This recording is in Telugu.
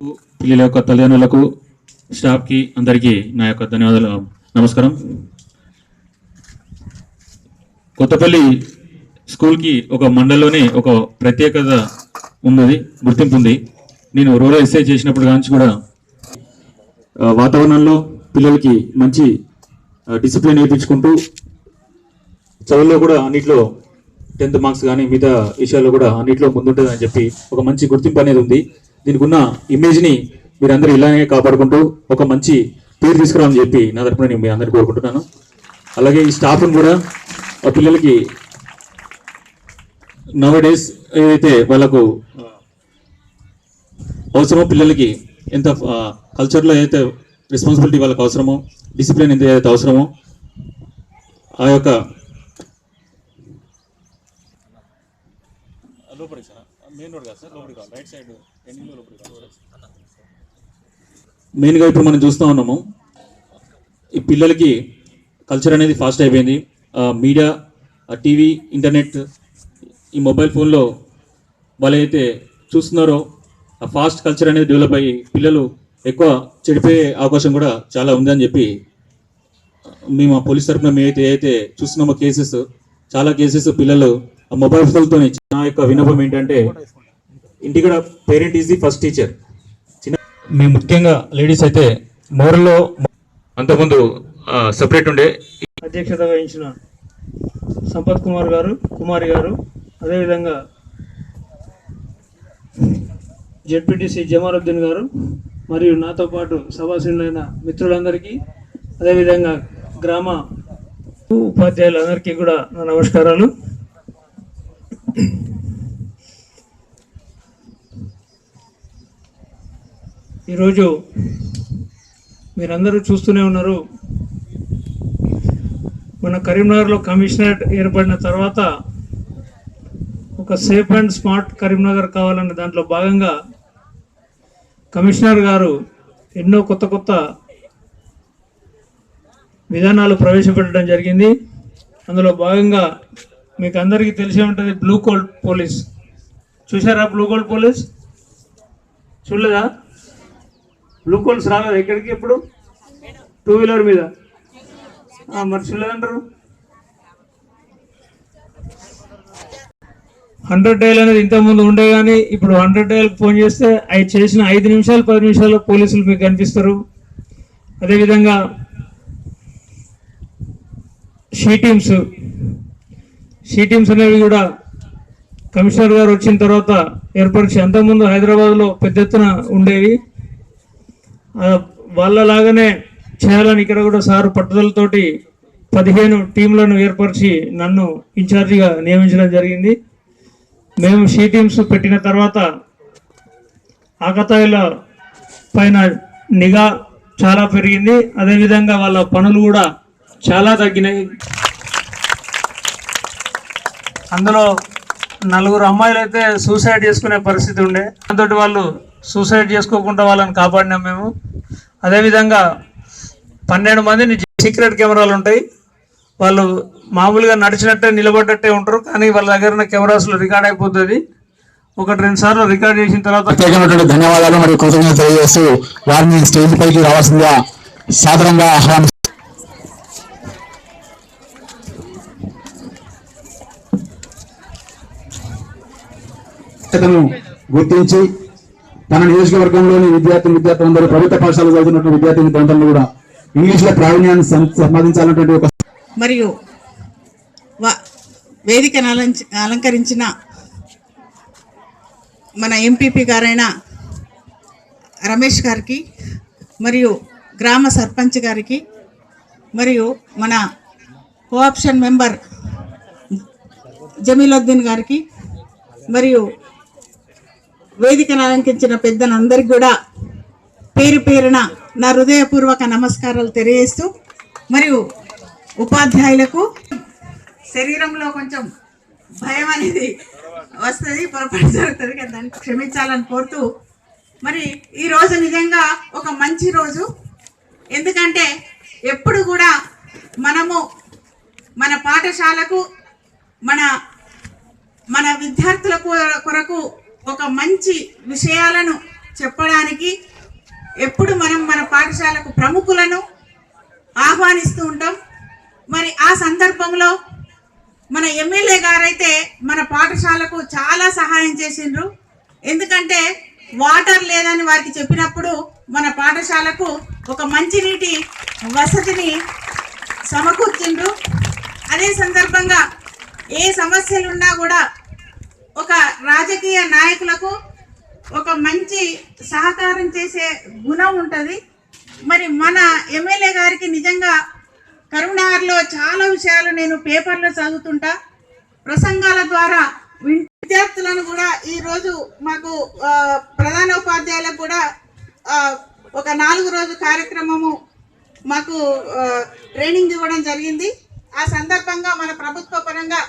పిల్లల యొక్క తల్లిదండ్రులకు స్టాఫ్కి అందరికీ నా యొక్క ధన్యవాదాలు. నమస్కారం. కొత్తపల్లి స్కూల్కి ఒక మండలంలోనే ఒక ప్రత్యేకత ఉన్నది గుర్తింపు ఉంది. నేను రూరల్ ఎస్ఐ చేసినప్పుడు కానీ కూడా వాతావరణంలో పిల్లలకి మంచి డిసిప్లిన్ నేర్పించుకుంటూ చదువుల్లో కూడా అన్నిట్లో టెన్త్ మార్క్స్ కానీ మిగతా విషయాల్లో కూడా అన్నిట్లో ముందుంటుంది అని చెప్పి ఒక మంచి గుర్తింపు అనేది ఉంది. దీనికి ఉన్న ఇమేజ్ని మీరందరూ ఇలానే కాపాడుకుంటూ ఒక మంచి పేరు తీసుకురామని చెప్పి నా తరపున నేను మీ అందరికీ కోరుకుంటున్నాను. అలాగే ఈ స్టాఫ్ని కూడా ఆ పిల్లలకి నవ డేస్ ఏదైతే వాళ్ళకు అవసరమో పిల్లలకి ఎంత కల్చర్లో ఏదైతే రెస్పాన్సిబిలిటీ వాళ్ళకి అవసరమో డిసిప్లిన్ ఎంత ఏదైతే అవసరమో ఆ యొక్క మెయిన్గా ఇప్పుడు మనం చూస్తూ ఉన్నాము. ఈ పిల్లలకి కల్చర్ అనేది ఫాస్ట్ అయిపోయింది. మీడియా టీవీ ఇంటర్నెట్ ఈ మొబైల్ ఫోన్లో వాళ్ళైతే చూస్తున్నారో ఆ ఫాస్ట్ కల్చర్ అనేది డెవలప్ అయ్యి పిల్లలు ఎక్కువ చెడిపోయే అవకాశం కూడా చాలా ఉందని చెప్పి మేము ఆ పోలీస్ తరఫున మేమైతే ఏదైతే చూస్తున్నామో కేసెస్ చాలా కేసెస్ పిల్లలు మొబైల్ ఫోన్తో నా యొక్క విన్నపం ఏంటంటే ఇంటికడ parent is the first teacher చిన్న మేము ముఖ్యంగా లేడీస్ అయితే మోరల్లో అంతకుముందు సపరేట్ ఉండే. అధ్యక్షత వహించిన సంపత్ కుమార్ గారు కుమారి గారు అదేవిధంగా జెడ్పీటీసీ జమాలుద్దీన్ గారు మరియు నాతో పాటు సభాసీనులైన మిత్రులందరికీ అదేవిధంగా గ్రామ ఉపాధ్యాయులందరికీ కూడా నా నమస్కారాలు. ఈరోజు మీరందరూ చూస్తూనే ఉన్నారు. మన కరీంనగర్లో కమిషనరేట్ ఏర్పడిన తర్వాత ఒక సేఫ్ అండ్ స్మార్ట్ కరీంనగర్ కావాలన్న దాంట్లో భాగంగా కమిషనర్ గారు ఎన్నో కొత్త కొత్త విధానాలు ప్రవేశపెట్టడం జరిగింది. అందులో భాగంగా మీకు అందరికీ తెలిసే ఉంటుంది బ్లూ కోల్డ్ పోలీస్ చూసారా బ్లూ కోల్డ్ పోలీస్ చూడలేదా? బ్లూ కోల్స్ రాలేదు. ఎక్కడికి ఎప్పుడు టూ వీలర్ మీద. మరి చూడలేదంటారు? హండ్రెడ్ డైల్ అనేది ఇంతకుముందు ఉండే కానీ ఇప్పుడు హండ్రెడ్ డైల్ ఫోన్ చేస్తే అవి చేసిన ఐదు నిమిషాలు పది నిమిషాల్లో పోలీసులు మీకు కనిపిస్తారు. అదేవిధంగా షీ టీమ్స్ షీ టీమ్స్ అనేవి కూడా కమిషనర్ గారు వచ్చిన తర్వాత ఏర్పరిచి అంతకుముందు హైదరాబాద్లో పెద్ద ఎత్తున ఉండేవి. వాళ్ళలాగానే చేయాలని ఇక్కడ కూడా సారు పట్టుదలతోటి పదిహేను టీంలను ఏర్పరిచి నన్ను ఇన్ఛార్జిగా నియమించడం జరిగింది. మేము షీ టీమ్స్ పెట్టిన తర్వాత ఆకతాయిల పైన నిఘా చాలా పెరిగింది. అదేవిధంగా వాళ్ళ పనులు కూడా చాలా తగ్గినాయి. అందులో నలుగురు అమ్మాయిలు అయితే సూసైడ్ చేసుకునే పరిస్థితి ఉండే. దాంతో వాళ్ళు సూసైడ్ చేసుకోకుండా వాళ్ళని కాపాడినాం మేము. అదేవిధంగా పన్నెండు మందిని సీక్రెట్ కెమెరాలు ఉంటాయి. వాళ్ళు మామూలుగా నడిచినట్టే నిలబడ్డట్టే ఉంటారు. కానీ వాళ్ళ దగ్గర ఉన్న కెమెరాస్లో రికార్డ్ అయిపోతుంది. ఒకటి రెండు సార్లు రికార్డ్ చేసిన తర్వాత ప్రత్యేకమైనటువంటి ధన్యవాదాలు. మరియు కృతజ్ఞతలు తెలియజేస్తూ వారిని స్టేజ్ పైకి రావాల్సిందిగా సాధారణంగా ఆహ్వానిస్తున్నాను బాధ్యతను గుర్తించి తన నియోజకవర్గంలోని విద్యార్థి విద్యార్థులందరూ ప్రభుత్వ పాఠశాలలో చదువుతున్నటువంటి విద్యార్థి విద్యార్థులు కూడా ఇంగ్లీష్లో ప్రావీణ్యాన్ని సంపాదించాలన్నటువంటి ఒక మరియు వేదికను అలంచ- అలంకరించిన మన ఎంపీపీ గారైన రమేష్ గారికి మరియు గ్రామ సర్పంచ్ గారికి మరియు మన కోఆప్షన్ మెంబర్ జమీలుద్దీన్ గారికి మరియు వేదికను అలంకరించిన పెద్దలందరికీ కూడా పేరు పేరున నా హృదయపూర్వక నమస్కారాలు తెలియజేస్తూ మరియు ఉపాధ్యాయులకు శరీరంలో కొంచెం భయం అనేది వస్తుంది పొరపాటు జరుగుతుంది కదా దాన్ని క్షమించాలని కోరుతూ మరి ఈ రోజు నిజంగా ఒక మంచి రోజు. ఎందుకంటే ఎప్పుడు కూడా మనము మన పాఠశాలకు మన మన విద్యార్థుల కొరకు ఒక మంచి విషయాలను చెప్పడానికి ఎప్పుడు మనం మన పాఠశాలకు ప్రముఖులను ఆహ్వానిస్తూ ఉంటాం. మరి ఆ సందర్భంలో మన ఎమ్మెల్యే గారైతే మన పాఠశాలకు చాలా సహాయం చేసిండ్రు. ఎందుకంటే వాటర్ లేదని వారికి చెప్పినప్పుడు మన పాఠశాలకు ఒక మంచినీటి వసతిని సమకూర్చిండ్రు. అదే సందర్భంగా ఏ సమస్యలు ఉన్నా కూడా ఒక రాజకీయ నాయకులకు ఒక మంచి సహకారం చేసే గుణం ఉంటుంది. మరి మన ఎమ్మెల్యే గారికి నిజంగా కరీంనగర్లో చాలా విషయాలు నేను పేపర్లో చదువుతుంటా. ప్రసంగాల ద్వారా విద్యార్థులను కూడా ఈరోజు మాకు ప్రధాన ప్రధానోపాధ్యాయులకు కూడా ఒక నాలుగు రోజు కార్యక్రమము మాకు ట్రైనింగ్ ఇవ్వడం జరిగింది. ఆ సందర్భంగా మన ప్రభుత్వ పరంగా